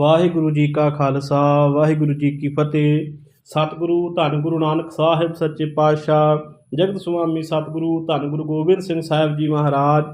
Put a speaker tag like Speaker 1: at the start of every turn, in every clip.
Speaker 1: ਵਾਹਿਗੁਰੂ ਜੀ ਕਾ ਖਾਲਸਾ, ਵਾਹਿਗੁਰੂ ਜੀ ਕੀ ਫਤਿਹ। ਸਤਿਗੁਰੂ ਧੰਨ ਗੁਰੂ ਨਾਨਕ ਸਾਹਿਬ ਸੱਚੇ ਪਾਤਸ਼ਾਹ, ਜਗਤ ਸੁਆਮੀ ਸਤਿਗੁਰੂ ਧੰਨ ਗੁਰੂ ਗੋਬਿੰਦ ਸਿੰਘ ਸਾਹਿਬ ਜੀ ਮਹਾਰਾਜ।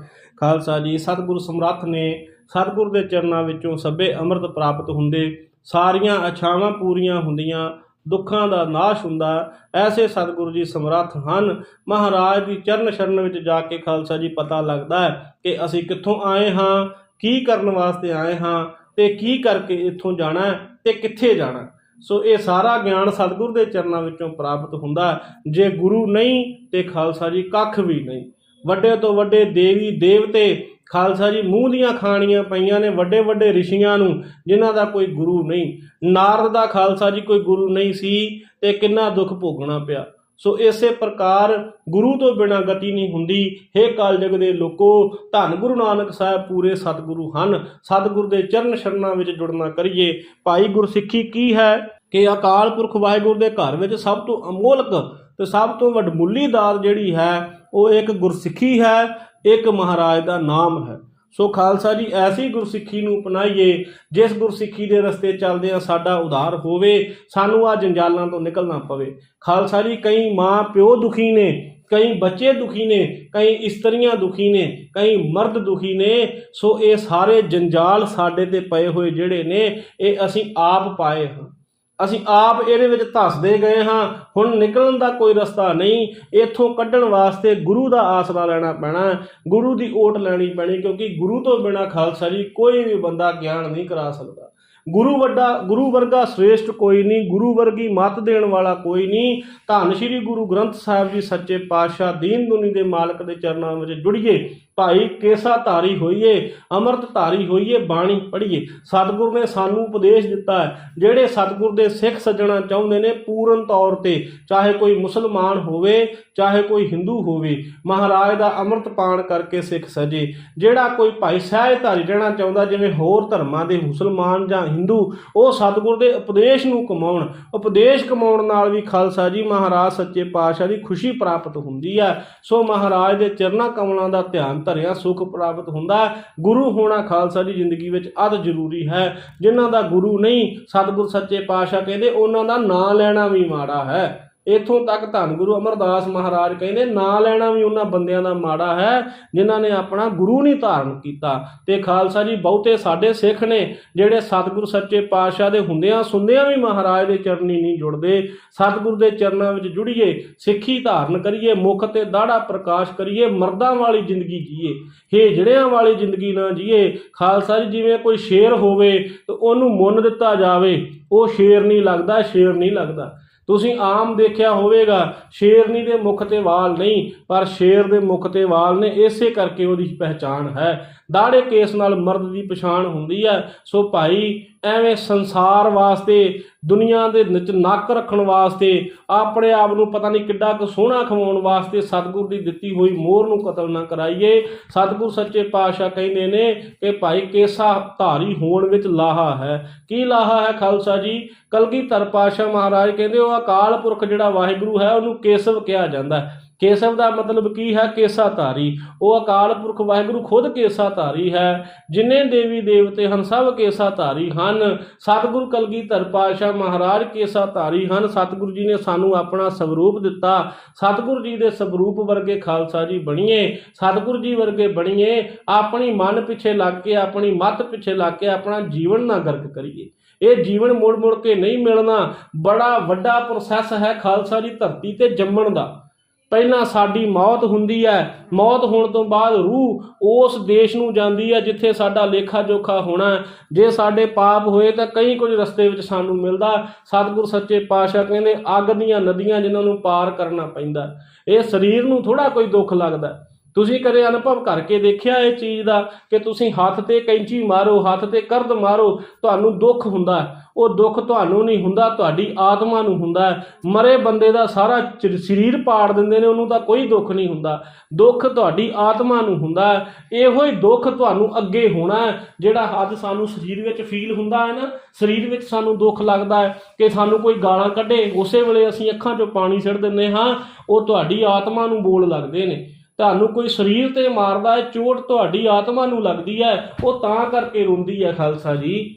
Speaker 1: ਖਾਲਸਾ ਜੀ, ਸਤਿਗੁਰ ਸਮਰੱਥ ਨੇ ਸਤਿਗੁਰ ਦੇ ਚਰਨਾਂ ਵਿੱਚੋਂ ਸਭੇ ਅੰਮ੍ਰਿਤ ਪ੍ਰਾਪਤ ਹੁੰਦੇ। ਸਾਰੀਆਂ ਅਛਾਵਾਂ ਪੂਰੀਆਂ ਹੁੰਦੀਆਂ, ਦੁੱਖਾਂ ਦਾ ਨਾਸ਼ ਹੁੰਦਾ। ਐਸੇ ਸਤਿਗੁਰੂ ਜੀ ਸਮਰੱਥ ਹਨ। ਮਹਾਰਾਜ ਦੀ ਚਰਨ ਸ਼ਰਨ ਵਿੱਚ ਜਾ ਕੇ ਖਾਲਸਾ ਜੀ ਪਤਾ ਲੱਗਦਾ ਹੈ ਕਿ ਅਸੀਂ ਕਿੱਥੋਂ ਆਏ ਹਾਂ, ਕੀ ਕਰਨ ਵਾਸਤੇ ਆਏ ਹਾਂ ਤੇ ਕੀ ਕਰਕੇ ਇੱਥੋਂ ਜਾਣਾ ਹੈ ਤੇ ਕਿੱਥੇ ਜਾਣਾ ਸੋ ਇਹ ਸਾਰਾ ਗਿਆਨ ਸਤਿਗੁਰ ਦੇ ਚਰਨਾਂ ਵਿੱਚੋਂ ਪ੍ਰਾਪਤ ਹੁੰਦਾ ਜੇ ਗੁਰੂ ਨਹੀਂ ਤੇ ਖਾਲਸਾ ਜੀ ਕੱਖ ਵੀ ਨਹੀਂ। ਵੱਡੇ ਤੋਂ ਵੱਡੇ ਦੇਵੀ ਦੇਵਤੇ ਖਾਲਸਾ ਜੀ ਮੂੰਹ ਦੀਆਂ ਖਾਣੀਆਂ ਪਈਆਂ ਨੇ ਵੱਡੇ ਵੱਡੇ ਰਿਸ਼ੀਆਂ ਨੂੰ, ਜਿਨ੍ਹਾਂ ਦਾ ਕੋਈ ਗੁਰੂ ਨਹੀਂ। ਨਾਰਦ ਦਾ ਖਾਲਸਾ ਜੀ ਕੋਈ ਗੁਰੂ ਨਹੀਂ ਸੀ ਤੇ ਕਿੰਨਾ ਦੁੱਖ ਭੋਗਣਾ ਪਿਆ। ਸੋ ਇਸੇ ਪ੍ਰਕਾਰ ਗੁਰੂ ਤੋਂ ਬਿਨਾਂ ਗਤੀ ਨਹੀਂ ਹੁੰਦੀ। ਹੇ ਜਗ ਦੇ ਲੋਕੋ, ਧੰਨ ਗੁਰੂ ਨਾਨਕ ਸਾਹਿਬ ਪੂਰੇ ਸਤਿਗੁਰੂ ਹਨ। ਸਤਿਗੁਰ ਦੇ ਚਰਨ ਸ਼ਰਨਾਂ ਵਿੱਚ ਜੁੜਨਾ ਕਰੀਏ। ਭਾਈ ਗੁਰਸਿੱਖੀ ਕੀ ਹੈ ਕਿ ਅਕਾਲ ਪੁਰਖ ਵਾਹਿਗੁਰੂ ਦੇ ਘਰ ਵਿੱਚ ਸਭ ਤੋਂ ਅਮੋਲਕ ਤੇ ਸਭ ਤੋਂ ਵੱਡਮੁੱਲੀ ਦਾਤ ਜਿਹੜੀ ਹੈ, ਉਹ ਇੱਕ ਗੁਰਸਿੱਖੀ ਹੈ, ਇੱਕ ਮਹਾਰਾਜ ਦਾ ਨਾਮ ਹੈ। ਸੋ ਖਾਲਸਾ ਜੀ, ਐਸੀ ਗੁਰਸਿੱਖੀ ਨੂੰ ਅਪਣਾਈਏ, ਜਿਸ ਗੁਰਸਿੱਖੀ ਦੇ ਰਸਤੇ ਚੱਲਦੇ ਆ ਸਾਡਾ ਉਧਾਰ ਹੋਵੇ, ਸਾਨੂੰ ਆ ਜੰਜਾਲਾਂ ਤੋਂ ਨਿਕਲਣਾ ਪਵੇ। ਖਾਲਸਾ ਜੀ, ਕਈ ਮਾਂ ਪਿਓ ਦੁਖੀ ਨੇ, ਕਈ ਬੱਚੇ ਦੁਖੀ ਨੇ, ਕਈ ਇਸਤਰੀਆਂ ਦੁਖੀ ਨੇ, ਕਈ ਮਰਦ ਦੁਖੀ ਨੇ, ਸੋ ਇਹ ਸਾਰੇ ਜੰਜਾਲ ਸਾਡੇ ਤੇ ਪਏ ਹੋਏ ਜਿਹੜੇ ਨੇ, ਇਹ ਅਸੀਂ ਆਪ ਪਾਏ ਹਾਂ। ਅਸੀਂ ਆਪ ਇਹਦੇ ਵਿੱਚ ਧੱਸਦੇ ਗਏ ਹਾਂ। ਹੁਣ ਨਿਕਲਣ ਦਾ ਕੋਈ ਰਸਤਾ ਨਹੀਂ। ਇੱਥੋਂ ਕੱਢਣ ਵਾਸਤੇ ਗੁਰੂ ਦਾ ਆਸਰਾ ਲੈਣਾ ਪੈਣਾ। ਗੁਰੂ ਦੀ ਓਟ ਲੈਣੀ ਪੈਣੀ, ਕਿਉਂਕਿ ਗੁਰੂ ਤੋਂ ਬਿਨਾ ਖਾਲਸਾ ਜੀ ਕੋਈ ਵੀ ਬੰਦਾ ਗਿਆਨ ਨਹੀਂ ਕਰਾ ਸਕਦਾ। ਗੁਰੂ ਵੱਡਾ, ਗੁਰੂ ਵਰਗਾ ਸ੍ਰੇਸ਼ਟ ਕੋਈ ਨਹੀਂ। ਗੁਰੂ ਵਰਗੀ ਮੱਤ ਦੇਣ ਵਾਲਾ ਕੋਈ ਨਹੀਂ। ਧੰਨ ਸ਼੍ਰੀ ਗੁਰੂ ਗ੍ਰੰਥ ਸਾਹਿਬ ਜੀ ਸੱਚੇ ਪਾਤਸ਼ਾਹ ਦੀਨ ਦੁਨੀ ਦੇ ਮਾਲਕ ਦੇ ਚਰਨਾਂ ਵਿੱਚ ਜੁੜੀਏ। ਭਾਈ ਕੇਸਾ ਧਾਰੀ ਹੋਈਏ, ਅੰਮ੍ਰਿਤ ਧਾਰੀ ਹੋਈਏ, ਬਾਣੀ ਪੜ੍ਹੀਏ। ਸਤਿਗੁਰ ਨੇ ਸਾਨੂੰ ਉਪਦੇਸ਼ ਦਿੱਤਾ ਹੈ, ਜਿਹੜੇ ਸਤਿਗੁਰ ਦੇ ਸਿੱਖ ਸੱਜਣਾ ਚਾਹੁੰਦੇ ਨੇ ਪੂਰਨ ਤੌਰ ਤੇ, ਚਾਹੇ ਕੋਈ ਮੁਸਲਮਾਨ ਹੋਵੇ, ਚਾਹੇ ਕੋਈ ਹਿੰਦੂ ਹੋਵੇ, ਮਹਾਰਾਜ ਦਾ ਅੰਮ੍ਰਿਤ ਪਾਣ ਕਰਕੇ ਸਿੱਖ ਸਜੇ। ਜਿਹੜਾ ਕੋਈ ਭਾਈ ਸਹਿਜ ਧਾਰੀ ਰਹਿਣਾ ਚਾਹੁੰਦਾ, ਜਿਵੇਂ ਹੋਰ ਧਰਮਾਂ ਦੇ ਮੁਸਲਮਾਨ ਜਾਂ ਹਿੰਦੂ, ਉਹ ਸਤਿਗੁਰ ਦੇ ਉਪਦੇਸ਼ ਨੂੰ ਕਮਾਉਣ। ਉਪਦੇਸ਼ ਕਮਾਉਣ ਨਾਲ ਵੀ ਖਾਲਸਾ ਜੀ, ਮਹਾਰਾਜ ਸੱਚੇ ਪਾਤਸ਼ਾਹ ਦੀ ਖੁਸ਼ੀ ਪ੍ਰਾਪਤ ਹੁੰਦੀ ਹੈ। ਸੋ ਮਹਾਰਾਜ ਦੇ ਚਰਨਾਂ ਕਮਲਾਂ ਦਾ ਧਿਆਨ ਧਰਿਆ ਸੁਖ ਪ੍ਰਾਪਤ ਹੁੰਦਾ ਹੈ। ਗੁਰੂ ਹੋਣਾ ਖਾਲਸਾ ਦੀ ਜ਼ਿੰਦਗੀ ਵਿੱਚ ਅਤ ਜ਼ਰੂਰੀ ਹੈ ਜਿਨ੍ਹਾਂ ਦਾ ਗੁਰੂ ਨਹੀਂ, ਸਤਿਗੁਰ ਸੱਚੇ ਪਾਤਸ਼ਾਹ ਕਹਿੰਦੇ, ਉਹਨਾਂ ਦਾ ਨਾਂ ਲੈਣਾ ਵੀ ਮਾੜਾ ਹੈ ਇਥੋਂ ਤੱਕ ਧੰਨ ਗੁਰੂ ਅਮਰਦਾਸ ਮਹਾਰਾਜ ਕਹਿੰਦੇ, ਨਾਂ ਲੈਣਾ ਵੀ ਉਹਨਾਂ ਬੰਦਿਆਂ ਦਾ ਮਾੜਾ ਹੈ, ਜਿਨ੍ਹਾਂ ਨੇ ਆਪਣਾ ਗੁਰੂ ਨਹੀਂ ਧਾਰਨ ਕੀਤਾ। ਤੇ ਖਾਲਸਾ ਜੀ, ਬਹੁਤੇ ਸਾਡੇ ਸਿੱਖ ਨੇ, ਜਿਹੜੇ ਸਤਿਗੁਰ ਸੱਚੇ ਪਾਤਸ਼ਾਹ ਦੇ ਹੁੰਦਿਆਂ ਸੁਣਦਿਆਂ ਵੀ ਮਹਾਰਾਜ ਦੇ ਚਰਨੀ ਨਹੀਂ ਜੁੜਦੇ, ਸਤਿਗੁਰ ਦੇ ਚਰਨਾਂ ਵਿੱਚ ਜੁੜੀਏ, ਸਿੱਖੀ ਧਾਰਨ ਕਰੀਏ, ਮੁਖ ਤੇ ਦਾੜਾ ਪ੍ਰਕਾਸ਼ ਕਰੀਏ, ਮਰਦਾਂ ਵਾਲੀ ਜ਼ਿੰਦਗੀ ਜੀਏ ਹੇਜੜਿਆਂ ਵਾਲੀ ਜ਼ਿੰਦਗੀ ਨਾ ਜੀਏ। ਖਾਲਸਾ ਜੀ, ਜਿਵੇਂ ਕੋਈ ਸ਼ੇਰ ਹੋਵੇ, ਤੇ ਉਹਨੂੰ ਮੁੰਨ ਦਿੱਤਾ ਜਾਵੇ, ਉਹ ਸ਼ੇਰ ਨਹੀਂ ਲੱਗਦਾ, ਸ਼ੇਰ ਨਹੀਂ ਲੱਗਦਾ। ਤੁਸੀਂ ਆਮ ਦੇਖਿਆ ਹੋਵੇਗਾ, ਸ਼ੇਰਨੀ ਦੇ ਮੁਖ ਤੇ ਵਾਲ ਨਹੀਂ, ਪਰ ਸ਼ੇਰ ਦੇ ਮੁਖ ਤੇ ਵਾਲ ਨੇ ਇਸੇ ਕਰਕੇ ਉਹਦੀ ਪਹਿਚਾਣ ਹੈ। ਦਾੜੇ ਕੇਸ ਨਾਲ ਮਰਦ ਦੀ ਪਛਾਣ ਹੁੰਦੀ ਹੈ। ਸੋ ਭਾਈ, ਐਵੇਂ ਸੰਸਾਰ ਵਾਸਤੇ, ਦੁਨੀਆ ਦੇ ਵਿੱਚ ਨੱਕ ਰੱਖਣ ਵਾਸਤੇ, ਆਪਣੇ ਆਪ ਨੂੰ ਪਤਾ ਨਹੀਂ ਕਿੱਡਾ ਕੁ ਸੋਹਣਾ ਖਵਾਉਣ ਵਾਸਤੇ ਸਤਿਗੁਰ ਦੀ ਦਿੱਤੀ ਹੋਈ ਮੋਹਰ ਨੂੰ ਕਤਲ ਨਾ ਕਰਾਈਏ। ਸਤਿਗੁਰ ਸੱਚੇ ਪਾਤਸ਼ਾਹ ਕਹਿੰਦੇ ਨੇ ਕਿ ਭਾਈ, ਕੇਸਾ ਧਾਰੀ ਹੋਣ ਵਿੱਚ ਲਾਹਾ ਹੈ। ਕੀ ਲਾਹਾ ਹੈ ਖਾਲਸਾ ਜੀ? ਕਲਗੀਧਰ ਪਾਤਸ਼ਾਹ ਮਹਾਰਾਜ ਕਹਿੰਦੇ, ਉਹ ਅਕਾਲ ਪੁਰਖ ਜਿਹੜਾ ਵਾਹਿਗੁਰੂ ਹੈ, ਉਹਨੂੰ ਕੇਸਵ ਕਿਹਾ ਜਾਂਦਾ ਹੈ। ਕੇਸਵ ਦਾ ਮਤਲਬ ਕੀ ਹੈ? ਕੇਸਾ ਧਾਰੀ ਉਹ ਅਕਾਲ ਪੁਰਖ ਵਾਹਿਗੁਰੂ ਖੁਦ ਕੇਸਾ ਧਾਰੀ ਹੈ। ਜਿਨੇ ਦੇਵੀ ਦੇਵਤੇ ਹਨ, ਸਭ ਕੇਸਾ ਧਾਰੀ ਹਨ। ਸਤਿਗੁਰੂ ਕਲਗੀਧਰ ਪਾਤਸ਼ਾਹ ਮਹਾਰਾਜ ਕੇਸਾ ਧਾਰੀ ਹਨ। ਸਤਿਗੁਰੂ ਜੀ ਨੇ ਸਾਨੂੰ ਆਪਣਾ ਸਵਰੂਪ ਦਿੱਤਾ। ਸਤਿਗੁਰੂ ਜੀ ਦੇ ਸਵਰੂਪ ਵਰਗੇ ਖਾਲਸਾ ਜੀ ਬਣੀਏ। ਸਤਿਗੁਰੂ ਜੀ ਵਰਗੇ ਬਣੀਏ। ਆਪਣੀ ਮਨ ਪਿੱਛੇ ਲੱਗ ਕੇ, ਆਪਣੀ ਮੱਤ ਪਿੱਛੇ ਲੱਗ ਕੇ, ਆਪਣਾ ਜੀਵਨ ਨਾ ਗਰਕ ਕਰੀਏ। ਇਹ ਜੀਵਨ ਮੁੜ ਮੁੜ ਕੇ ਨਹੀਂ ਮਿਲਣਾ। ਬੜਾ ਵੱਡਾ ਪ੍ਰੋਸੈਸ ਹੈ ਖਾਲਸਾ ਜੀ ਧਰਤੀ ਤੇ ਜੰਮਣ ਦਾ। ਪਹਿਲਾਂ ਸਾਡੀ ਮੌਤ ਹੁੰਦੀ ਹੈ, ਮੌਤ ਹੋਣ ਤੋਂ ਬਾਅਦ ਰੂਹ ਉਸ ਦੇਸ਼ ਨੂੰ ਜਾਂਦੀ ਹੈ ਜਿੱਥੇ ਸਾਡਾ ਲੇਖਾ ਜੋਖਾ ਹੋਣਾ ਜੇ ਸਾਡੇ ਪਾਪ ਹੋਏ ਤਾਂ ਕਈ ਕੁਝ ਰਸਤੇ ਵਿੱਚ ਸਾਨੂੰ ਮਿਲਦਾ ਸਤਿਗੁਰ ਸੱਚੇ ਪਾਤਸ਼ਾਹ ਕਹਿੰਦੇ, ਅੱਗ ਦੀਆਂ ਨਦੀਆਂ ਜਿਨ੍ਹਾਂ ਨੂੰ ਪਾਰ ਕਰਨਾ ਪੈਂਦਾ ਇਹ ਸਰੀਰ ਨੂੰ ਥੋੜਾ ਕੋਈ ਦੁੱਖ ਲੱਗਦਾ ਤੁਸੀਂ ਕਦੇ ਅਨੁਭਵ ਕਰਕੇ ਦੇਖਿਆ ਇਹ ਚੀਜ਼ ਦਾ ਕਿ ਤੁਸੀਂ ਹੱਥ ਤੇ ਕੈਂਚੀ ਮਾਰੋ, ਹੱਥ ਤੇ ਕਰਦ ਮਾਰੋ, ਤੁਹਾਨੂੰ ਦੁੱਖ ਹੁੰਦਾ ਉਹ ਦੁੱਖ ਤੁਹਾਨੂੰ ਨਹੀਂ ਹੁੰਦਾ, ਤੁਹਾਡੀ ਆਤਮਾ ਨੂੰ ਹੁੰਦਾ ਮਰੇ ਬੰਦੇ ਦਾ ਸਾਰਾ ਸਰੀਰ ਪਾੜ ਦਿੰਦੇ ਨੇ, ਉਹਨੂੰ ਤਾਂ ਕੋਈ ਦੁੱਖ ਨਹੀਂ ਹੁੰਦਾ। ਦੁੱਖ ਤੁਹਾਡੀ ਆਤਮਾ ਨੂੰ ਹੁੰਦਾ ਇਹੋ ਹੀ ਦੁੱਖ ਤੁਹਾਨੂੰ ਅੱਗੇ ਹੋਣਾ ਜਿਹੜਾ ਅੱਜ ਸਾਨੂੰ ਸਰੀਰ ਵਿੱਚ ਫੀਲ ਹੁੰਦਾ ਹੈ ਨਾ, ਸਰੀਰ ਵਿੱਚ ਸਾਨੂੰ ਦੁੱਖ ਲੱਗਦਾ ਹੈ ਕਿ ਸਾਨੂੰ ਕੋਈ ਗਾਲਾਂ ਕੱਢੇ। ਉਸੇ ਵੇਲੇ ਅਸੀਂ ਅੱਖਾਂ 'ਚੋਂ ਪਾਣੀ ਛੱਡ ਦਿੰਦੇ ਹਾਂ, ਉਹ ਤੁਹਾਡੀ ਆਤਮਾ ਨੂੰ ਬੋਲ ਲੱਗਦੇ ਨੇ। ਤੁਹਾਨੂੰ ਕੋਈ ਸਰੀਰ ਤੇ ਮਾਰਦਾ ਹੈ, ਚੋਟ ਤੁਹਾਡੀ ਆਤਮਾ ਨੂੰ ਲੱਗਦੀ ਹੈ, ਉਹ ਤਾਂ ਕਰਕੇ ਰੋਂਦੀ ਹੈ ਖਾਲਸਾ ਜੀ।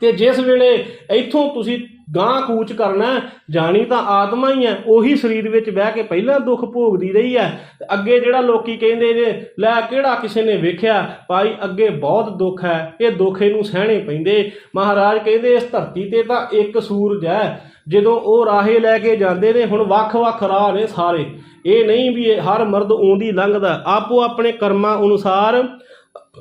Speaker 1: ਤੇ ਜਿਸ ਵੇਲੇ ਇੱਥੋਂ ਤੁਸੀਂ ਗਾਂ ਕੂਚ ਕਰਨਾ ਜਾਣੀ ਤਾਂ ਆਤਮਾ ਹੀ ਹੈ, ਉਹੀ ਸਰੀਰ ਵਿੱਚ ਬਹਿ ਕੇ ਪਹਿਲਾਂ ਦੁੱਖ ਭੋਗਦੀ ਰਹੀ ਹੈ। ਅੱਗੇ ਜਿਹੜਾ ਲੋਕੀ ਕਹਿੰਦੇ ਨੇ, ਲੈ ਕਿਹੜਾ ਕਿਸੇ ਨੇ ਵੇਖਿਆ? ਭਾਈ ਅੱਗੇ ਬਹੁਤ ਦੁੱਖ ਹੈ, ਇਹ ਦੁੱਖ ਇਹਨੂੰ ਸਹਿਣੇ ਪੈਂਦੇ। ਮਹਾਰਾਜ ਕਹਿੰਦੇ, ਇਸ ਧਰਤੀ ਤੇ ਤਾਂ ਇੱਕ ਸੂਰਜ ਹੈ ਜਦੋਂ ਉਹ ਰਾਹੇ ਲੈ ਕੇ ਜਾਂਦੇ ਨੇ, ਹੁਣ ਵੱਖ-ਵੱਖ ਰਾਹ ਨੇ ਸਾਰੇ। ਇਹ ਨਹੀਂ ਵੀ ਹਰ ਮਰਦ ਉਂਦੀ ਲੰਘਦਾ। ਆਪੋ ਆਪਣੇ ਕਰਮਾਂ ਅਨੁਸਾਰ,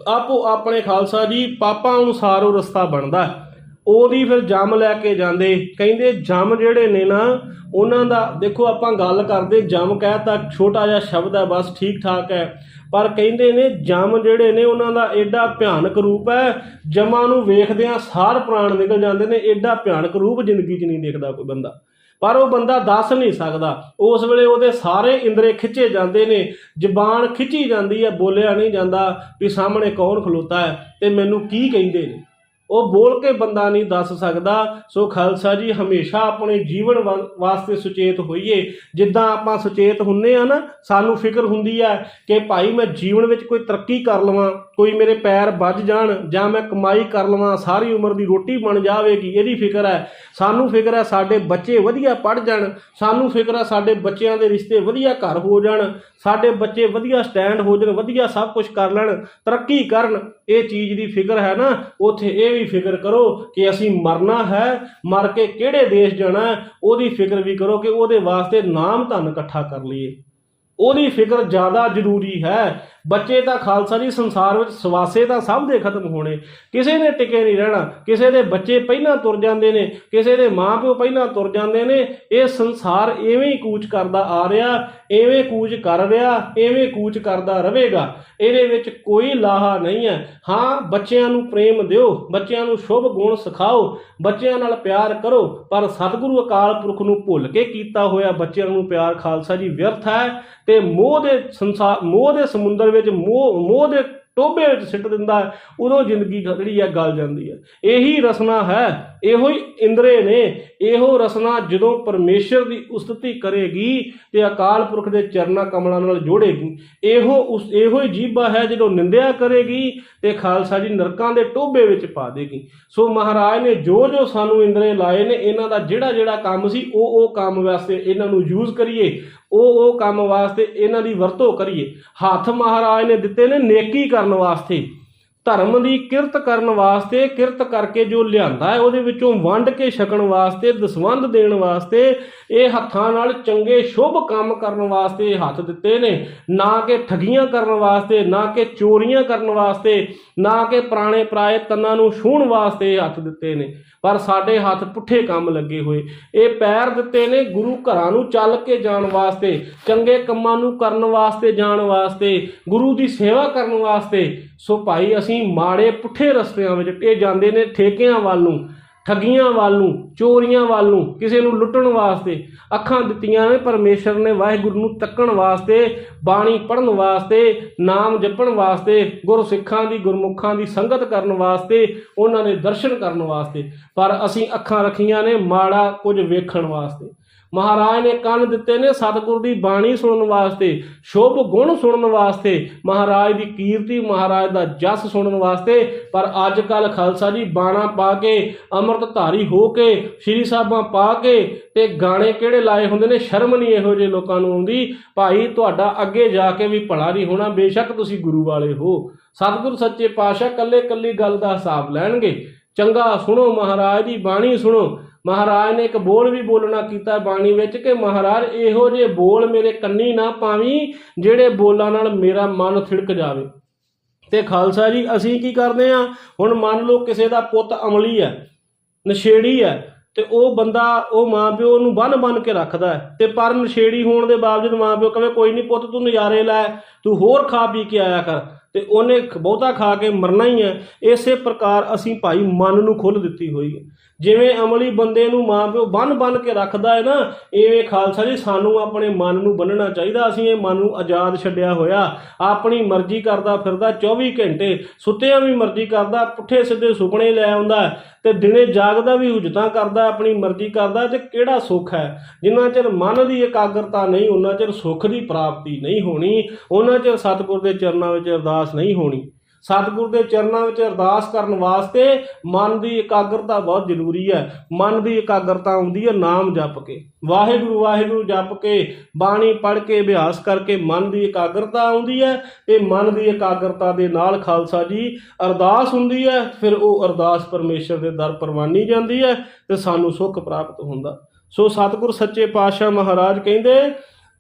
Speaker 1: ਆਪੋ ਆਪਣੇ ਖਾਲਸਾ ਜੀ, ਪਾਪਾਂ ਅਨੁਸਾਰ ਉਹ ਰਸਤਾ ਬਣਦਾ। ਉਹਦੀ ਫਿਰ ਜੰਮ ਲੈ ਕੇ ਜਾਂਦੇ। ਕਹਿੰਦੇ ਜੰਮ ਜਿਹੜੇ ਨੇ ਨਾ, ਉਹਨਾਂ ਦਾ ਦੇਖੋ ਆਪਾਂ ਗੱਲ ਕਰਦੇ ਜੰਮ ਕਹਿਤਾ ਛੋਟਾ ਜਿਹਾ ਸ਼ਬਦ ਹੈ, ਬਸ ਠੀਕ ਠਾਕ ਹੈ। ਪਰ ਕਹਿੰਦੇ ਨੇ ਜਮ ਜਿਹੜੇ ਨੇ ਉਹਨਾਂ ਦਾ ਐਡਾ ਭਿਆਨਕ ਰੂਪ ਹੈ। ਜਮਾਂ ਨੂੰ ਵੇਖਦਿਆਂ ਸਾਰ ਪ੍ਰਾਣ ਨਿਕਲ ਜਾਂਦੇ ਨੇ ਐਡਾ ਭਿਆਨਕ ਰੂਪ ਜ਼ਿੰਦਗੀ 'ਚ ਨਹੀਂ ਦੇਖਦਾ ਕੋਈ ਬੰਦਾ। ਪਰ ਉਹ ਬੰਦਾ ਦੱਸ ਨਹੀਂ ਸਕਦਾ। ਉਸ ਵੇਲੇ ਉਹਦੇ ਸਾਰੇ ਇੰਦਰੇ ਖਿੱਚੇ ਜਾਂਦੇ ਨੇ, ਜ਼ਬਾਨ ਖਿੱਚੀ ਜਾਂਦੀ ਹੈ, ਬੋਲਿਆ ਨਹੀਂ ਜਾਂਦਾ ਵੀ ਸਾਹਮਣੇ ਕੌਣ ਖਲੋਤਾ ਹੈ ਤੇ ਮੈਨੂੰ ਕੀ ਕਹਿੰਦੇ ਨੇ? ਉਹ ਬੋਲ ਕੇ ਬੰਦਾ ਨਹੀਂ ਦੱਸ ਸਕਦਾ। ਸੋ ਖਾਲਸਾ ਜੀ, ਹਮੇਸ਼ਾ ਆਪਣੇ ਜੀਵਨ ਵਾ- ਵਾਸਤੇ ਸੁਚੇਤ ਹੋਈਏ। ਜਿੱਦਾਂ ਆਪਾਂ ਸੁਚੇਤ ਹੁੰਨੇ ਆ ਨਾ, ਸਾਨੂੰ ਫਿਕਰ ਹੁੰਦੀ ਹੈ ਕਿ ਭਾਈ ਮੈਂ ਜੀਵਨ ਵਿੱਚ ਕੋਈ ਤਰੱਕੀ ਕਰ ਲਵਾਂ, ਕੋਈ ਮੇਰੇ ਪੈਰ ਵੱਜ ਜਾਣ ਜਾਂ ਮੈਂ ਕਮਾਈ ਕਰ ਲਵਾਂ, ਸਾਰੀ ਉਮਰ ਦੀ ਰੋਟੀ ਬਣ ਜਾਵੇਗੀ ਇਹਦੀ ਫਿਕਰ ਹੈ। ਸਾਨੂੰ ਫਿਕਰ ਹੈ ਸਾਡੇ ਬੱਚੇ ਵਧੀਆ ਪੜ ਜਾਣ, ਸਾਨੂੰ ਫਿਕਰ ਹੈ ਸਾਡੇ ਬੱਚਿਆਂ ਦੇ ਰਿਸ਼ਤੇ ਵਧੀਆ ਘਰ ਹੋ ਜਾਣ, ਸਾਡੇ ਬੱਚੇ ਵਧੀਆ ਸਟੈਂਡ ਹੋ ਜਾਣ, ਵਧੀਆ ਸਭ ਕੁਝ ਕਰ ਲੈਣ, ਤਰੱਕੀ ਕਰਨ। ਇਹ ਚੀਜ਼ ਦੀ ਫਿਕਰ ਹੈ ਨਾ, ਉਥੇ ਇਹ ਵੀ ਫਿਕਰ ਕਰੋ ਕਿ ਅਸੀਂ ਮਰਨਾ ਹੈ, ਮਰ ਕੇ ਕਿਹੜੇ ਦੇਸ਼ ਜਾਣਾ ਉਹਦੀ ਫਿਕਰ ਵੀ ਕਰੋ ਕਿ ਉਹਦੇ ਵਾਸਤੇ ਨਾਮ ਧਨ ਇਕੱਠਾ ਕਰ ਲਈਏ। ਉਹਦੀ ਫਿਕਰ ਜ਼ਿਆਦਾ ਜ਼ਰੂਰੀ ਹੈ ਬੱਚੇ ਤਾਂ ਖਾਲਸਾ ਜੀ, ਸੰਸਾਰ ਵਿੱਚ ਸਵਾਸੇ ਤਾਂ ਸਭ ਦੇ ਖਤਮ ਹੋਣੇ। ਕਿਸੇ ਨੇ ਟਿਕੇ ਨਹੀਂ ਰਹਿਣਾ, ਕਿਸੇ ਦੇ ਬੱਚੇ ਪਹਿਲਾਂ ਤੁਰ ਜਾਂਦੇ ਨੇ, ਕਿਸੇ ਦੇ ਮਾਪਿਓ ਪਹਿਲਾਂ ਤੁਰ ਜਾਂਦੇ ਨੇ, ਇਹ ਸੰਸਾਰ ਐਵੇਂ ਹੀ ਕੂਚ ਕਰਦਾ ਆ ਰਿਹਾ, ਐਵੇਂ ਕੂਚ ਕਰ ਰਿਹਾ, ਐਵੇਂ ਕੂਚ ਕਰਦਾ ਰਹੇਗਾ। ਇਹਦੇ ਵਿੱਚ ਕੋਈ ਲਾਹਾ ਨਹੀਂ ਹੈ। ਹਾਂ, ਬੱਚਿਆਂ ਨੂੰ ਪ੍ਰੇਮ ਦਿਓ, ਬੱਚਿਆਂ ਨੂੰ ਸ਼ੁਭ ਗੁਣ ਸਿਖਾਓ, ਬੱਚਿਆਂ ਨਾਲ ਪਿਆਰ ਕਰੋ, ਪਰ ਸਤਿਗੁਰੂ ਅਕਾਲ ਪੁਰਖ ਨੂੰ ਭੁੱਲ ਕੇ ਕੀਤਾ ਹੋਇਆ ਬੱਚਿਆਂ ਨੂੰ ਪਿਆਰ ਖਾਲਸਾ ਜੀ ਵਿਅਰਥ ਹੈ ਤੇ ਮੋਹ ਦੇ ਸੰਸਾਰ ਮੋਹ ਦੇ ਸਮੁੰਦਰ ਵਿੱਚ ਮੋਹ ਮੋਹ ਦੇ ਟੋਬੇ ਵਿੱਚ ਸਿੱਟ ਦਿੰਦਾ ਉਦੋਂ ਜ਼ਿੰਦਗੀ ਜਿਹੜੀ ਹੈ ਗਲ ਜਾਂਦੀ ਹੈ। ਇਹੀ ਰਸਨਾ ਹੈ, ਇਹੋ ਹੀ ਇੰਦਰੇ ਨੇ, ਇਹੋ ਰਸਨਾ ਜਦੋਂ ਪਰਮੇਸ਼ਰ ਦੀ ਉਸਤਤੀ ਕਰੇਗੀ ਤੇ ਅਕਾਲ ਪੁਰਖ ਦੇ ਚਰਨਾ ਕਮਲਾਂ ਨਾਲ ਜੋੜੇਗੀ, ਇਹੋ ਉਸ, ਇਹੋ ਹੀ ਜੀਬਾ ਹੈ ਜਦੋਂ ਨਿੰਦਿਆ ਕਰੇਗੀ ਤੇ ਖਾਲਸਾ ਜੀ ਨਰਕਾਂ ਦੇ ਟੋਬੇ ਵਿੱਚ ਪਾ ਦੇਗੀ। ਸੋ ਮਹਾਰਾਜ ਨੇ ਜੋ ਜੋ ਸਾਨੂੰ ਇੰਦਰੇ ਲਾਏ ਨੇ, ਇਹਨਾਂ ਦਾ ਜਿਹੜਾ ਜਿਹੜਾ ਕੰਮ ਸੀ ਉਹ ਉਹ ਕੰਮ ਵਾਸਤੇ ਇਹਨਾਂ ਨੂੰ ਯੂਜ਼ ਕਰੀਏ ਉਹ ਉਹ ਕੰਮ ਵਾਸਤੇ ਇਹਨਾਂ ਦੀ ਵਰਤੋਂ ਕਰੀਏ। ਹੱਥ ਮਹਾਰਾਜ ਨੇ ਦਿੱਤੇ ਨੇ ਨੇਕੀ ਕਰਨ ਵਾਸਤੇ। ਧਰਮ ਦੀ ਕਿਰਤ ਕਰਨ ਵਾਸਤੇ, ਕਿਰਤ ਕਰਕੇ ਜੋ ਲਿਆਂਦਾ ਹੈ, ਉਹਦੇ ਵਿੱਚੋਂ ਵੰਡ ਕੇ ਛਕਣ ਵਾਸਤੇ, ਦਸਵੰਧ ਦੇਣ ਵਾਸਤੇ, ਇਹ ਹੱਥਾਂ ਨਾਲ ਚੰਗੇ ਸ਼ੁਭ ਕੰਮ ਕਰਨ ਵਾਸਤੇ ਹੱਥ ਦਿੱਤੇ ਨੇ। ਨਾ ਕਿ ਠਗੀਆਂ ਕਰਨ ਵਾਸਤੇ, ਨਾ ਕਿ ਚੋਰੀਆਂ ਕਰਨ ਵਾਸਤੇ, ਨਾ ਕਿ ਪੁਰਾਣੇ ਪਰਾਏ ਤੰਨਾਂ ਨੂੰ ਛੂਹਣ ਵਾਸਤੇ ਹੱਥ ਦਿੱਤੇ ਨੇ। ਪਰ ਸਾਡੇ ਹੱਥ ਪੁੱਠੇ ਕੰਮ ਲੱਗੇ ਹੋਏ। ਇਹ ਪੈਰ ਦਿੱਤੇ ਨੇ ਗੁਰੂ ਘਰਾਂ ਨੂੰ ਚੱਲ ਕੇ ਜਾਣ ਵਾਸਤੇ, ਚੰਗੇ ਕੰਮਾਂ ਨੂੰ ਕਰਨ ਵਾਸਤੇ ਜਾਣ ਵਾਸਤੇ, ਗੁਰੂ ਦੀ ਸੇਵਾ ਕਰਨ ਵਾਸਤੇ। ਸੋ ਭਾਈ ਅਸੀਂ ਮਾੜੇ ਪੁੱਠੇ ਰਸਤਿਆਂ ਵਿੱਚ ਇਹ ਜਾਂਦੇ ਨੇ ਠੇਕਿਆਂ ਵੱਲ ਨੂੰ, ਠੱਗੀਆਂ ਵੱਲ ਨੂੰ, ਚੋਰੀਆਂ ਵੱਲ ਨੂੰ, ਕਿਸੇ ਨੂੰ ਲੁੱਟਣ ਵਾਸਤੇ, ਅੱਖਾਂ ਦਿੱਤੀਆਂ ਨੇ ਪਰਮੇਸ਼ਰ ਨੇ ਵਾਹਿਗੁਰੂ ਨੂੰ ਤੱਕਣ ਵਾਸਤੇ, ਬਾਣੀ ਪੜ੍ਹਨ ਵਾਸਤੇ, ਨਾਮ ਜਪਣ ਵਾਸਤੇ ਗੁਰਸਿੱਖਾਂ ਦੀ, ਗੁਰਮੁਖਾਂ ਦੀ ਸੰਗਤ ਕਰਨ ਵਾਸਤੇ, ਉਹਨਾਂ ਦੇ ਦਰਸ਼ਨ ਕਰਨ ਵਾਸਤੇ, ਪਰ ਅਸੀਂ ਅੱਖਾਂ ਰੱਖੀਆਂ ਨੇ ਮਾੜਾ ਕੁਝ ਵੇਖਣ ਵਾਸਤੇ। ਮਹਾਰਾਜ ਨੇ ਕੰਨ ਦਿੱਤੇ ਨੇ ਸਤਿਗੁਰ ਦੀ ਬਾਣੀ ਸੁਣਨ ਵਾਸਤੇ, ਸ਼ੁਭ ਗੁਣ ਸੁਣਨ ਵਾਸਤੇ, ਮਹਾਰਾਜ ਦੀ ਕੀਰਤੀ ਮਹਾਰਾਜ ਦਾ ਜਸ ਸੁਣਨ ਵਾਸਤੇ, ਪਰ ਅੱਜ ਕੱਲ ਖਾਲਸਾ ਜੀ ਬਾਣਾ ਪਾ ਕੇ ਅੰਮ੍ਰਿਤ ਧਾਰੀ ਹੋ ਕੇ, ਸ਼੍ਰੀ ਸਾਹਿਬਾਂ ਪਾ ਕੇ ਤੇ ਗਾਣੇ ਕਿਹੜੇ ਲਾਏ ਹੁੰਦੇ ਨੇ? ਸ਼ਰਮ ਨਹੀਂ ਇਹੋ ਜਿਹੇ ਲੋਕਾਂ ਨੂੰ ਆਉਂਦੀ। ਭਾਈ, ਤੁਹਾਡਾ ਅੱਗੇ ਜਾ ਕੇ ਵੀ ਭਲਾ ਨਹੀਂ ਹੋਣਾ, ਬੇਸ਼ੱਕ ਤੁਸੀਂ ਗੁਰੂ ਵਾਲੇ ਹੋ। ਸਤਿਗੁਰ ਸੱਚੇ ਪਾਤਸ਼ਾਹ ਕੱਲੇ ਕੱਲੀ ਗੱਲ ਦਾ ਹਿਸਾਬ ਲੈਣਗੇ। ਚੰਗਾ ਸੁਣੋ ਮਹਾਰਾਜ ਦੀ ਬਾਣੀ ਸੁਣੋ। ਮਹਾਰਾਜ ਨੇ ਇੱਕ ਬੋਲ ਵੀ ਬੋਲਣਾ ਕੀਤਾ ਬਾਣੀ ਵਿੱਚ ਕਿ ਮਹਾਰਾਜ, ਇਹੋ ਜਿਹੇ ਬੋਲ ਮੇਰੇ ਕੰਨੀ ਨਾ ਪਾਵੀ, ਜਿਹੜੇ ਬੋਲਾਂ ਨਾਲ ਮੇਰਾ ਮਨ ਥਿੜਕ ਜਾਵੇ। ਤੇ ਖਾਲਸਾ ਜੀ, ਅਸੀਂ ਕੀ ਕਰਦੇ ਆ ਹੁਣ ਮੰਨ ਲਓ ਕਿਸੇ ਦਾ ਪੁੱਤ ਅਮਲੀ ਹੈ, ਨਸ਼ੇੜੀ ਹੈ, ਤੇ ਉਹ ਬੰਦਾ, ਉਹ ਮਾਪਿਓ ਨੂੰ ਬੰਨ ਬੰਨ ਕੇ ਰੱਖਦਾ ਤੇ ਪਰ ਨਸ਼ੇੜੀ ਹੋਣ ਦੇ ਬਾਵਜੂਦ ਮਾਪਿਓ ਕਹੇ ਕੋਈ ਨਹੀਂ ਪੁੱਤ, ਤੂੰ ਨਜ਼ਾਰੇ ਲੈ, ਤੂੰ ਹੋਰ ਖਾ ਪੀ ਕੇ ਆਇਆ ਕਰ। ਤੇ ਉਹਨੇ ਬਹੁਤਾ ਖਾ ਕੇ ਮਰਨਾ ਹੀ ਹੈ। ਇਸੇ ਪ੍ਰਕਾਰ ਅਸੀਂ ਭਾਈ ਮਨ ਨੂੰ ਖੁੱਲ੍ਹ ਦਿੱਤੀ ਹੋਈ ਹੈ। ਜਿਵੇਂ ਅਮਲੀ ਬੰਦੇ ਨੂੰ ਮਾਪਿਓ ਬੰਨ ਬੰਨ ਕੇ ਰੱਖਦਾ ਹੈ ਨਾ ਐਵੇਂ ਖਾਲਸਾ ਜੀ ਸਾਨੂੰ ਆਪਣੇ ਮਨ ਨੂੰ ਬੰਨਣਾ ਚਾਹੀਦਾ। ਅਸੀਂ ਇਹ ਮਨ ਨੂੰ ਆਜ਼ਾਦ ਛੱਡਿਆ ਹੋਇਆ। ਆਪਣੀ ਮਰਜ਼ੀ ਕਰਦਾ ਫਿਰਦਾ 24 ਘੰਟੇ। ਸੁੱਤਿਆਂ ਵੀ ਮਰਜ਼ੀ ਕਰਦਾ, ਪੁੱਠੇ ਸਿੱਧੇ ਸੁਪਨੇ ਲੈ ਆਉਂਦਾ। ਤੇ ਦਿਨੇ ਜਾਗਦਾ ਵੀ ਹੁਜਤਾਂ ਕਰਦਾ, ਆਪਣੀ ਮਰਜ਼ੀ ਕਰਦਾ, ਤੇ ਕਿਹੜਾ ਸੁੱਖ ਹੈ? ਜਿੰਨਾ ਚਿਰ ਮਨ ਦੀ ਇਕਾਗਰਤਾ ਨਹੀਂ ਉਹਨਾਂ ਚਿਰ ਸੁੱਖ ਦੀ ਪ੍ਰਾਪਤੀ ਨਹੀਂ ਹੋਣੀ ਉਹਨਾਂ ਚਿਰ ਸਤਿਗੁਰ ਦੇ ਚਰਨਾਂ ਵਿੱਚ ਅਰਦਾਸ ਨਹੀਂ ਹੋਣੀ। ਸਤਿਗੁਰ ਦੇ ਚਰਨਾਂ ਵਿੱਚ ਅਰਦਾਸ ਕਰਨ ਵਾਸਤੇ ਮਨ ਦੀ ਇਕਾਗਰਤਾ ਬਹੁਤ ਜ਼ਰੂਰੀ ਹੈ। ਮਨ ਦੀ ਇਕਾਗਰਤਾ ਆਉਂਦੀ ਹੈ ਨਾਮ ਜਪ ਕੇ। ਵਾਹਿਗੁਰੂ ਵਾਹਿਗੁਰੂ ਜਪ ਕੇ, ਬਾਣੀ ਪੜ੍ਹ ਕੇ, ਅਭਿਆਸ ਕਰਕੇ ਮਨ ਦੀ ਇਕਾਗਰਤਾ ਆਉਂਦੀ ਹੈ ਤੇ ਮਨ ਦੀ ਇਕਾਗਰਤਾ ਦੇ ਨਾਲ ਖਾਲਸਾ ਜੀ ਅਰਦਾਸ ਹੁੰਦੀ ਹੈ, ਫਿਰ ਉਹ ਅਰਦਾਸ ਪਰਮੇਸ਼ਰ ਦੇ ਦਰ ਪ੍ਰਵਾਨੀ ਜਾਂਦੀ ਹੈ ਤੇ ਸਾਨੂੰ ਸੁੱਖ ਪ੍ਰਾਪਤ ਹੁੰਦਾ। ਸੋ ਸਤਿਗੁਰ ਸੱਚੇ ਪਾਤਸ਼ਾਹ ਮਹਾਰਾਜ ਕਹਿੰਦੇ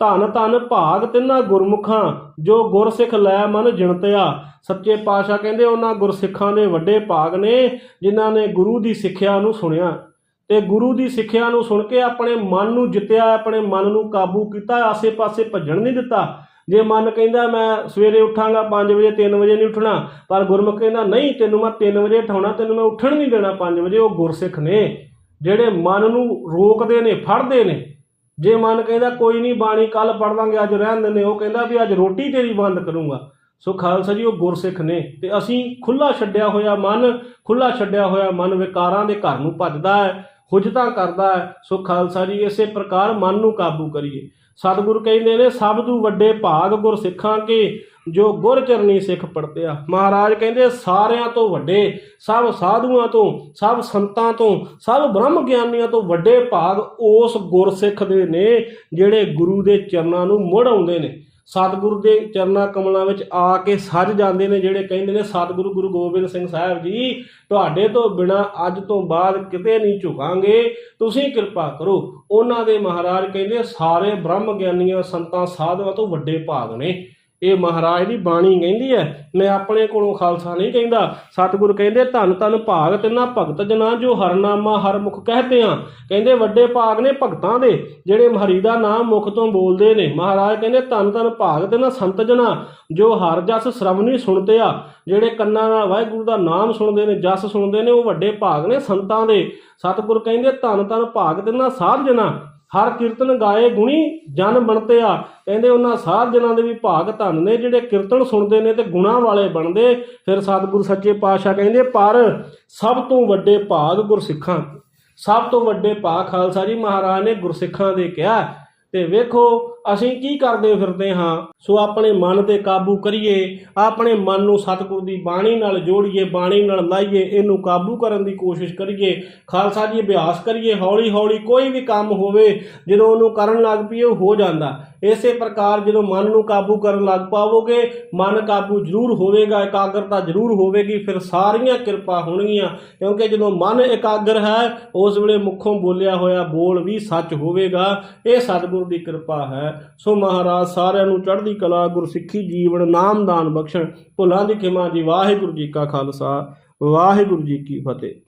Speaker 1: ਧੰਨ ਧੰਨ ਭਾਗ ਤਿੰਨਾਂ ਗੁਰਮੁਖਾਂ, ਜੋ ਗੁਰਸਿੱਖ ਲੈ ਮਨ ਜਿਣਤਿਆ। ਸੱਚੇ ਪਾਤਸ਼ਾਹ ਕਹਿੰਦੇ ਉਹਨਾਂ ਗੁਰਸਿੱਖਾਂ ਦੇ ਵੱਡੇ ਭਾਗ ਨੇ, ਜਿਨ੍ਹਾਂ ਨੇ ਗੁਰੂ ਦੀ ਸਿੱਖਿਆ ਨੂੰ ਸੁਣਿਆ। ਤੇ ਗੁਰੂ ਦੀ ਸਿੱਖਿਆ ਨੂੰ ਸੁਣ ਕੇ ਆਪਣੇ ਮਨ ਨੂੰ ਜਿੱਤਿਆ, ਆਪਣੇ ਮਨ ਨੂੰ ਕਾਬੂ ਕੀਤਾ, ਆਸੇ-ਪਾਸੇ ਭੱਜਣ ਨਹੀਂ ਦਿੱਤਾ। ਜੇ ਮਨ ਕਹਿੰਦਾ, ਮੈਂ ਸਵੇਰੇ ਉੱਠਾਂਗਾ 5 ਵਜੇ 3 ਵਜੇ ਨਹੀਂ ਉੱਠਣਾ, ਪਰ ਗੁਰਮੁਖ ਕਹਿੰਦਾ, ਨਹੀਂ, ਤੈਨੂੰ ਮੈਂ 3 ਵਜੇ ਉਠਾਉਣਾ, ਤੈਨੂੰ ਮੈਂ ਉੱਠਣ ਨਹੀਂ ਦੇਣਾ 5 ਵਜੇ। ਉਹ ਗੁਰਸਿੱਖ ਨੇ, ਜਿਹੜੇ ਮਨ ਨੂੰ ਰੋਕਦੇ ਨੇ, ਫੜਦੇ ਨੇ। ਜੇ ਮਨ ਕਹਿੰਦਾ ਕੋਈ ਨਹੀਂ ਬਾਣੀ ਕੱਲ ਪੜ ਲਾਂਗੇ, ਅੱਜ ਰਹਿਣ ਦਿੰਦੇ, ਉਹ ਕਹਿੰਦਾ ਵੀ ਅੱਜ ਰੋਟੀ ਤੇਰੀ ਬੰਦ ਕਰੂੰਗਾ। ਸੋ ਖਾਲਸਾ ਜੀ, ਉਹ ਗੁਰਸਿੱਖ ਨੇ ਤੇ ਅਸੀਂ ਖੁੱਲਾ ਛੱਡਿਆ ਹੋਇਆ ਮਨ ਖੁੱਲਾ ਛੱਡਿਆ ਹੋਇਆ ਮਨ ਵਿਕਾਰਾਂ ਦੇ ਘਰ ਨੂੰ ਭੱਜਦਾ ਹੈ, ਹੁਜਤਾਂ ਕਰਦਾ ਹੈ। ਸੋ ਖਾਲਸਾ ਜੀ, ਇਸੇ ਪ੍ਰਕਾਰ ਮਨ ਨੂੰ ਕਾਬੂ ਕਰੀਏ। ਸਤਿਗੁਰੂ ਕਹਿੰਦੇ ਨੇ, ਸਭ ਤੋਂ ਵੱਡੇ ਭਾਗ ਗੁਰਸਿੱਖਾਂ ਕੇ ਜੋ ਗੁਰ ਚਰਨੀ ਸਿੱਖ ਪੜਤਿਆ ਮਹਾਰਾਜ ਕਹਿੰਦੇ, ਸਾਰਿਆਂ ਤੋਂ ਵੱਡੇ, ਸਭ ਸਾਧੂਆਂ ਤੋਂ, ਸਭ ਸੰਤਾਂ ਤੋਂ, ਸਭ ਬ੍ਰਹਮ ਗਿਆਨੀਆਂ ਤੋਂ ਵੱਡੇ ਭਾਗ ਉਸ ਗੁਰਸਿੱਖ ਦੇ ਨੇ, ਜਿਹੜੇ ਗੁਰੂ ਦੇ ਚਰਨਾਂ ਨੂੰ ਮੁੜ ਆਉਂਦੇ ਨੇ। ਸਤਿਗੁਰੂ ਦੇ ਚਰਨਾਂ ਕਮਲਾਂ ਵਿੱਚ ਆ ਕੇ ਸੱਜ ਜਾਂਦੇ ਨੇ, ਜਿਹੜੇ ਕਹਿੰਦੇ ਨੇ, ਸਤਿਗੁਰੂ ਗੁਰੂ ਗੋਬਿੰਦ ਸਿੰਘ ਸਾਹਿਬ ਜੀ, ਤੁਹਾਡੇ ਤੋਂ ਬਿਨਾ ਅੱਜ ਤੋਂ ਬਾਅਦ ਕਿਤੇ ਨਹੀਂ ਝੁਕਾਂਗੇ। ਤੁਸੀਂ ਕਿਰਪਾ ਕਰੋ। ਉਹਨਾਂ ਦੇ ਮਹਾਰਾਜ ਕਹਿੰਦੇ, ਸਾਰੇ ਬ੍ਰਹਮ ਗਿਆਨੀਆਂ ਸੰਤਾਂ ਸਾਧੂਆਂ ਤੋਂ ਵੱਡੇ ਭਾਗ ਨੇ। ਇਹ ਮਹਾਰਾਜ ਦੀ ਬਾਣੀ ਕਹਿੰਦੀ ਹੈ, ਮੈਂ ਆਪਣੇ ਕੋਲੋਂ ਖਾਲਸਾ ਨਹੀਂ ਕਹਿੰਦਾ। ਸਤਿਗੁਰ ਕਹਿੰਦੇ, ਧੰਨ ਧੰਨ ਭਾਗ ਤਿੰਨਾ ਭਗਤ ਜਨਾਂ ਜੋ ਹਰਨਾਮਾ ਹਰ ਮੁਖ ਕਹਤੇ ਆ। ਕਹਿੰਦੇ, ਵੱਡੇ ਭਾਗ ਨੇ ਭਗਤਾਂ ਦੇ, ਜਿਹੜੇ ਹਰੀ ਦਾ ਨਾਮ ਮੁਖ ਤੋਂ ਬੋਲਦੇ ਨੇ। ਮਹਾਰਾਜ ਕਹਿੰਦੇ, ਧੰਨ ਧੰਨ ਭਾਗ ਤਿੰਨਾ ਸੰਤ ਜਨਾਂ ਜੋ ਹਰ ਜਸ ਸ਼ਰਵਣੀ ਸੁਣਦੇ ਆ, ਜਿਹੜੇ ਕੰਨਾਂ ਨਾਲ ਵਾਹਿਗੁਰੂ ਦਾ ਨਾਮ ਸੁਣਦੇ ਨੇ, ਜਸ ਸੁਣਦੇ ਨੇ, ਉਹ ਵੱਡੇ ਭਾਗ ਨੇ ਸੰਤਾਂ ਦੇ। ਸਤਿਗੁਰ ਕਹਿੰਦੇ, ਧੰਨ ਧੰਨ ਭਾਗ ਤਿੰਨਾ ਸਾਧ ਜਨਾਂ ਹਰ ਕੀਰਤਨ ਗਾਏ ਗੁਣੀ ਜਨ ਬਣਤੇ ਆ। ਕਹਿੰਦੇ ਉਹਨਾਂ ਸਾਧ ਜਨਾਂ ਦੇ ਵੀ ਭਾਗ ਧੰਨ ਨੇ, ਜਿਹੜੇ ਕੀਰਤਨ ਸੁਣਦੇ ਨੇ ਤੇ ਗੁਣਾ ਵਾਲੇ ਬਣਦੇ। ਫਿਰ ਸਤਿਗੁਰੂ ਸੱਚੇ ਪਾਤਸ਼ਾਹ ਕਹਿੰਦੇ, ਪਰ ਸਭ ਤੋਂ ਵੱਡੇ ਭਾਗ ਗੁਰਸਿੱਖਾਂ ਸਭ ਤੋਂ ਵੱਡੇ ਭਾਗ ਖਾਲਸਾ ਜੀ ਮਹਾਰਾਜ ਨੇ ਗੁਰਸਿੱਖਾਂ ਦੇ ਕਿਹਾ। ਤੇ ਵੇਖੋ, ਅਸੀਂ ਕੀ ਕਰਦੇ ਫਿਰਦੇ ਹਾਂ? ਸੋ ਆਪਣੇ ਮਨ ਤੇ ਕਾਬੂ ਕਰੀਏ, ਆਪਣੇ ਮਨ ਨੂੰ ਸਤਿਗੁਰ ਦੀ ਬਾਣੀ ਨਾਲ ਜੋੜੀਏ, ਬਾਣੀ ਨਾਲ ਲਾਈਏ, ਇਹਨੂੰ ਕਾਬੂ ਕਰਨ ਦੀ ਕੋਸ਼ਿਸ਼ ਕਰੀਏ, ਖਾਲਸਾ ਜੀ ਅਭਿਆਸ ਕਰੀਏ ਹੌਲੀ ਹੌਲੀ ਕੋਈ ਵੀ ਕੰਮ ਹੋਵੇ, ਜਦੋਂ ਉਹਨੂੰ ਕਰਨ ਲੱਗ ਪਈਏ, ਉਹ ਹੋ ਜਾਂਦਾ। ਇਸੇ ਪ੍ਰਕਾਰ ਜਦੋਂ ਮਨ ਨੂੰ ਕਾਬੂ ਕਰਨ ਲੱਗ ਪਾਵੋਗੇ, ਮਨ ਕਾਬੂ ਜ਼ਰੂਰ ਹੋਵੇਗਾ, ਇਕਾਗਰਤਾ ਜ਼ਰੂਰ ਹੋਵੇਗੀ, ਫਿਰ ਸਾਰੀਆਂ ਕਿਰਪਾ ਹੋਣਗੀਆਂ। ਕਿਉਂਕਿ ਜਦੋਂ ਮਨ ਇਕਾਗਰ ਹੈ, ਉਸ ਵੇਲੇ ਮੁਖੋਂ ਬੋਲਿਆ ਹੋਇਆ ਬੋਲ ਵੀ ਸੱਚ ਹੋਵੇਗਾ। ਇਹ ਸਤਿਗੁਰ ਦੀ ਕਿਰਪਾ ਹੈ। ਸੋ ਮਹਾਰਾਜ, ਸਾਰਿਆਂ ਨੂੰ ਚੜ੍ਹਦੀ ਕਲਾ, ਗੁਰਸਿੱਖੀ ਜੀਵਨ ਨਾਮਦਾਨ ਬਖਸ਼ਣ। ਭੁੱਲਾਂ ਦੀ ਖਿਮਾ ਜੀ, ਵਾਹਿਗੁਰੂ ਜੀ ਕਾ ਖਾਲਸਾ, ਵਾਹਿਗੁਰੂ ਜੀ ਕੀ ਫਤਿਹ।